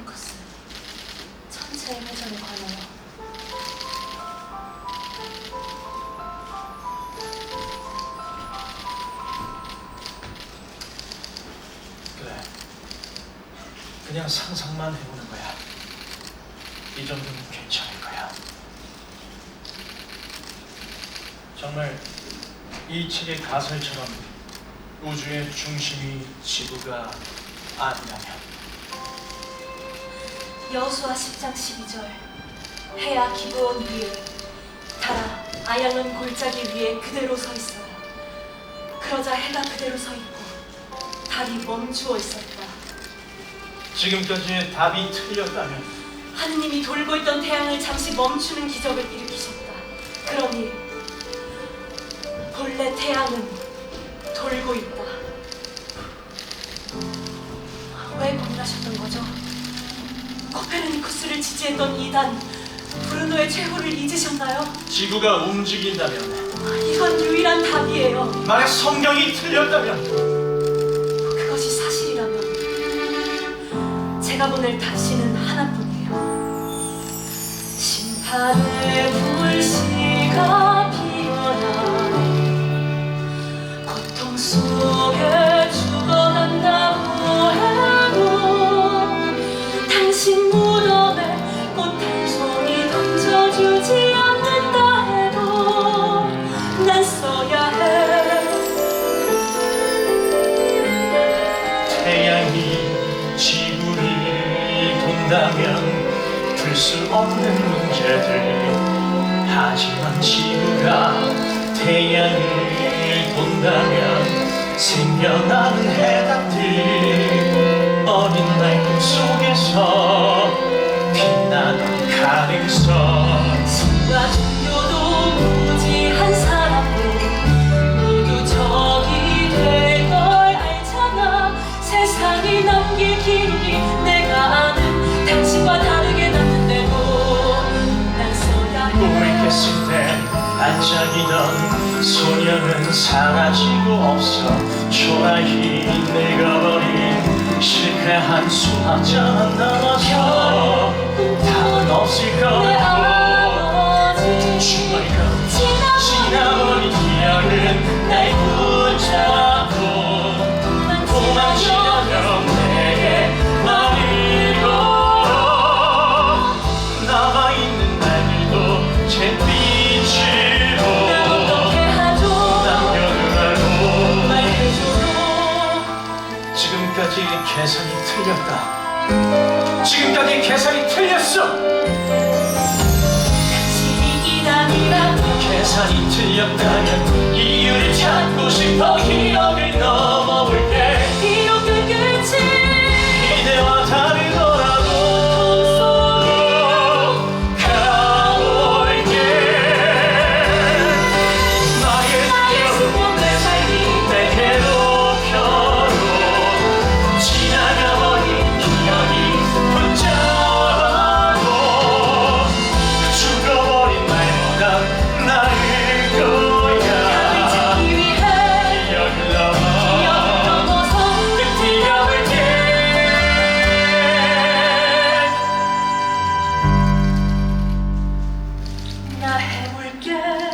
코페르니쿠스 천체의 회전에 관하여 그래. 그냥 상상만 해보는 거야. 이 정도는 괜찮을 거야. 정말 이 책의 가설처럼 우주의 중심이 지구가 아니라면 여수와 10장 12절. 해야 기브온 위에 달아 아얄론 골짜기 위에 그대로 서 있어요. 그러자 해가 그대로 서 있고 달이 멈추어 있었다. 지금까지의 답이 틀렸다면 하느님이 돌고 있던 태양을 잠시 멈추는 기적을 일으키셨다. 그러니 본래 태양은 돌고 있다 지지했던 이단 브루노의 최후를 잊으셨나요? 지구가 움직인다면 이건 유일한 답이에요. 만약 성경이 틀렸다면 그것이 사실이라면 제가 보낼 다시는 지구를 돈다면 풀 수 없는 문제들. 하지만 지구가 태양을 본다면 생겨나는 해답들. 어린 날 꿈속에서 빛나는 가능성 소녀는 사라지고 없어. 초라히 늙어버린 실패한 수학자만 남아서 계산이 틀렸다. 지금까지 계산이 틀렸어. 계산이 틀렸다면 이유를 찾고 싶어. 기억을 나 해볼게